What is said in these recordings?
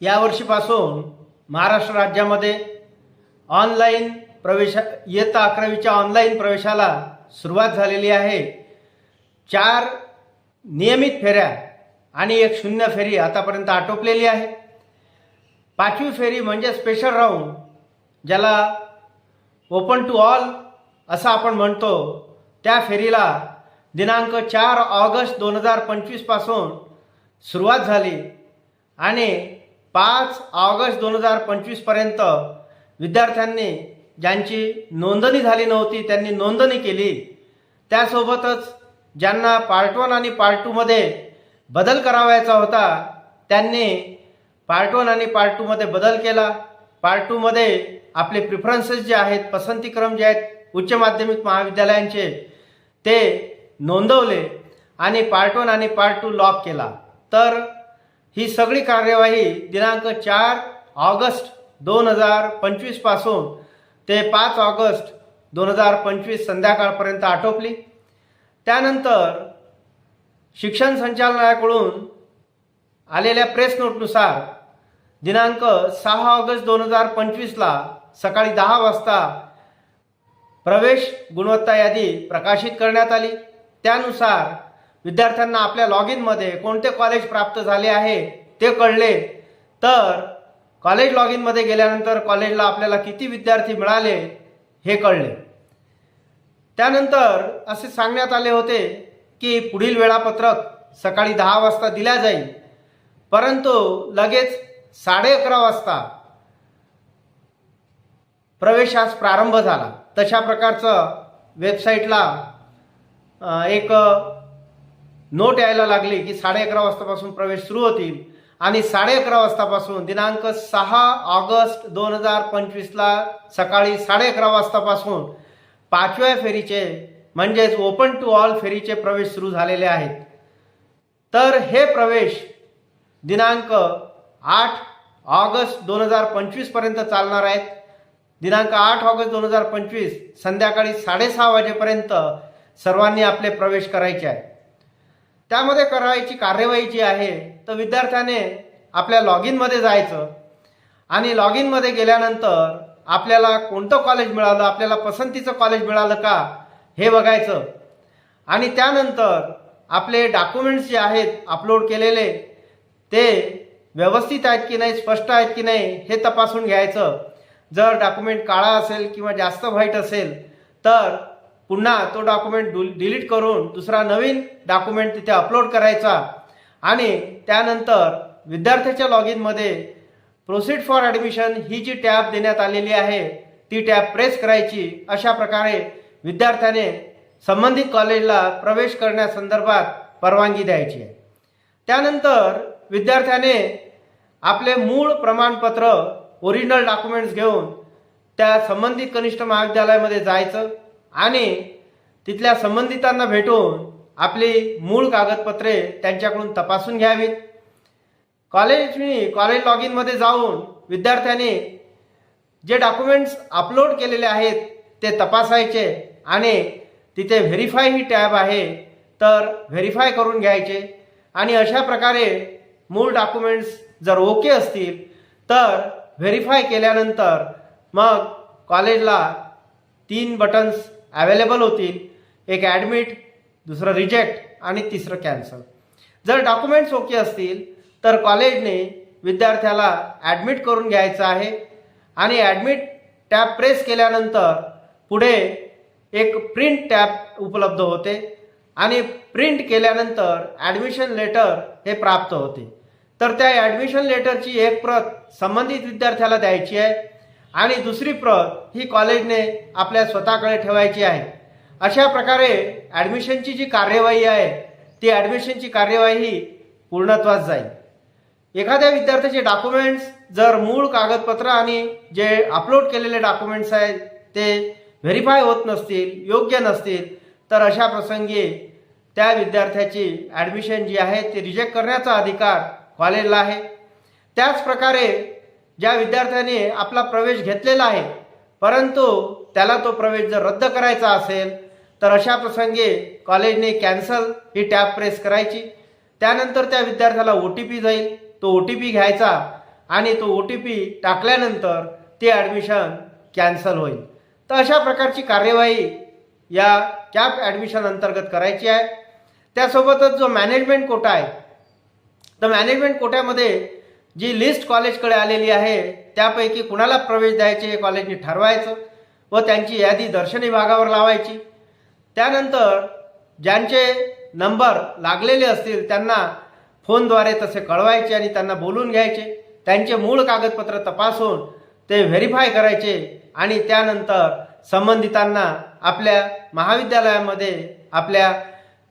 यावर्षीपासून महाराष्ट्र राज्यामध्ये ऑनलाईन प्रवेश इयत्ता अकरावीच्या ऑनलाईन प्रवेशाला सुरुवात झालेली आहे. चार नियमित फेऱ्या आणि एक शून्य फेरी आतापर्यंत आटोपलेली आहे. पाचवी फेरी म्हणजे स्पेशल राऊंड ज्याला ओपन टू ऑल असं आपण म्हणतो. त्या फेरीला दिनांक चार ऑगस्ट दोन हजार पंचवीसपासून सुरुवात झाली आणि पाच ऑगस्ट दोन हजार पंचवीसपर्यंत विद्यार्थ्यांनी ज्यांची नोंदणी झाली नव्हती त्यांनी नोंदणी केली. त्यासोबतच ज्यांना पार्ट वन आणि पार्ट टूमध्ये बदल करावायचा होता त्यांनी पार्ट वन आणि पार्ट टूमध्ये बदल केला. पार्ट टूमध्ये आपले प्रिफरन्सेस जे आहेत पसंतीक्रम जे आहेत उच्च माध्यमिक महाविद्यालयांचे ते नोंदवले आणि पार्ट वन आणि पार्ट टू लॉक केला. तर ही सगळी कार्यवाही दिनांक चार ऑगस्ट दोन हजार पंचवीसपासून ते पाच ऑगस्ट दोन हजार पंचवीस संध्याकाळपर्यंत आटोपली. त्यानंतर शिक्षण संचालनालयाकडून आलेल्या प्रेस नोटनुसार दिनांक सहा ऑगस्ट दोन हजार पंचवीसला सकाळी दहा वाजता प्रवेश गुणवत्ता यादी प्रकाशित करण्यात आली. त्यानुसार विद्यार्थ्यांना आपल्या लॉग इनमध्ये कोणते कॉलेज प्राप्त झाले आहे ते कळले. तर कॉलेज लॉग इनमध्ये गेल्यानंतर कॉलेजला आपल्याला किती विद्यार्थी मिळाले हे कळले. त्यानंतर असे सांगण्यात आले होते की पुढील वेळापत्रक सकाळी दहा वाजता दिल्या जाईल. परंतु लगेच साडे अकरा वाजता प्रवेशास प्रारंभ झाला. तशा प्रकारचं वेबसाईटला एक नोट यायला लागली की साडे अकरा वाजतापासून प्रवेश सुरू होतील. आणि साडे अकरा वाजतापासून दिनांक सहा ऑगस्ट दोन हजार पंचवीसला सकाळी साडे अकरा वाजतापासून पाचव्या फेरीचे म्हणजेच ओपन टू ऑल फेरीचे प्रवेश सुरू झालेले आहेत. तर हे प्रवेश दिनांक आठ ऑगस्ट दोन हजार पंचवीसपर्यंत चालणार आहेत. दिनांक आठ ऑगस्ट दोन हजार पंचवीस संध्याकाळी साडेसहा वाजेपर्यंत सर्वांनी आपले प्रवेश करायचे आहे त्यामध्ये करायची कार्यवाही जी आहे तर विद्यार्थ्याने आपल्या लॉग इनमध्ये जायचं. आणि लॉग इनमध्ये गेल्यानंतर आपल्याला कोणतं कॉलेज मिळालं आपल्याला पसंतीचं कॉलेज मिळालं का हे बघायचं. आणि त्यानंतर आपले डॉक्युमेंट्स जे आहेत अपलोड केलेले ते व्यवस्थित आहेत की नाही स्पष्ट आहेत की नाही हे तपासून घ्यायचं. जर डॉक्युमेंट काळा असेल किंवा जास्त व्हाईट असेल तर पुन्हा तो डॉक्युमेंट डु डिलीट करून दुसरा नवीन डॉक्युमेंट तिथे अपलोड करायचा. आणि त्यानंतर विद्यार्थ्याच्या लॉग इनमध्ये प्रोसीड फॉर ॲडमिशन ही जी टॅब देण्यात आलेली आहे ती टॅब प्रेस करायची. अशा प्रकारे विद्यार्थ्याने संबंधित कॉलेजला प्रवेश करण्यासंदर्भात परवानगी द्यायची आहे. त्यानंतर विद्यार्थ्याने आपले मूळ प्रमाणपत्र ओरिजिनल डॉक्युमेंट्स घेऊन त्या संबंधित कनिष्ठ महाविद्यालयामध्ये जायचं. आणि तिथल्या संबंधितांना भेटून आपली मूळ कागदपत्रे त्यांच्याकडून तपासून घ्यावीत. कॉलेजनी कॉलेज लॉग इनमध्ये जाऊन विद्यार्थ्यांनी जे डॉक्युमेंट्स अपलोड केलेले आहेत ते तपासायचे आणि तिथे व्हेरीफाय ही टॅब आहे तर व्हेरीफाय करून घ्यायचे. आणि अशा प्रकारे मूळ डॉक्युमेंट्स जर ओके असतील तर व्हेरीफाय केल्यानंतर मग कॉलेजला तीन बटन्स अवेलेबल होतील एक ॲडमिट दुसरं रिजेक्ट आणि तिसरं कॅन्सल जर डॉक्युमेंट्स ओके असतील तर कॉलेजने विद्यार्थ्याला ॲडमिट करून घ्यायचं आहे आणि ॲडमिट टॅब प्रेस केल्यानंतर पुढे एक प्रिंट टॅब उपलब्ध होते आणि प्रिंट केल्यानंतर ॲडमिशन लेटर हे प्राप्त होते. तर त्या ॲडमिशन लेटरची एक प्रत संबंधित विद्यार्थ्याला द्यायची आहे. आणि दुसरी प्रत ही कॉलेजने आपल्या स्वतःकडे ठेवायची आहे. अशा प्रकारे ॲडमिशनची जी कार्यवाही आहे ती ॲडमिशनची कार्यवाही पूर्णत्वास जाईल. एखाद्या विद्यार्थ्याचे डॉक्युमेंट्स जर मूळ कागदपत्र आणि जे अपलोड केलेले डॉक्युमेंट्स आहेत ते व्हेरीफाय होत नसतील योग्य नसतील तर अशा प्रसंगी त्या विद्यार्थ्याची ॲडमिशन जी आहे ती रिजेक्ट करण्याचा अधिकार कॉलेजला आहे. त्याच प्रकारे ज्या विद्यार्थ्याने आपला प्रवेश घेतलेला आहे परंतु त्याला तो प्रवेश जर रद्द करायचा असेल तर अशा प्रसंगी कॉलेजने कॅन्सल ही टॅब प्रेस करायची. त्यानंतर त्या विद्यार्थ्याला ओ टी पी जाईल. तो ओ टी पी घ्यायचा आणि तो ओ टी पी टाकल्यानंतर ते ॲडमिशन कॅन्सल होईल. तर अशा प्रकारची कार्यवाही या कॅप ॲडमिशन अंतर्गत करायची आहे. त्यासोबतच जो मॅनेजमेंट कोटा आहे तर मॅनेजमेंट कोट्यामध्ये जी लिस्ट कॉलेजकडे आलेली आहे त्यापैकी कुणाला प्रवेश द्यायचे हे कॉलेजने ठरवायचं व त्यांची यादी दर्शन विभागावर लावायची. त्यानंतर ज्यांचे नंबर लागलेले असतील त्यांना फोनद्वारे तसे कळवायचे आणि त्यांना बोलून घ्यायचे. त्यांचे मूळ कागदपत्र तपासून ते व्हेरीफाय करायचे आणि त्यानंतर संबंधितांना आपल्या महाविद्यालयामध्ये आपल्या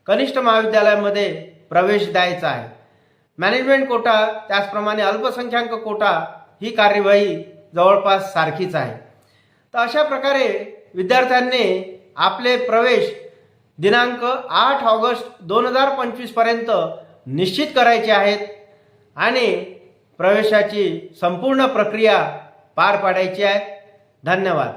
कनिष्ठ महाविद्यालयामध्ये प्रवेश द्यायचा आहे. मॅनेजमेंट कोटा त्याचप्रमाणे अल्पसंख्याक कोटा ही कार्यवाही जवळपास सारखीच आहे. तर अशा प्रकारे विद्यार्थ्यांनी आपले प्रवेश दिनांक आठ ऑगस्ट दोन हजार पंचवीसपर्यंत निश्चित करायचे आहेत आणि प्रवेशाची संपूर्ण प्रक्रिया पार पाडायची आहे. धन्यवाद.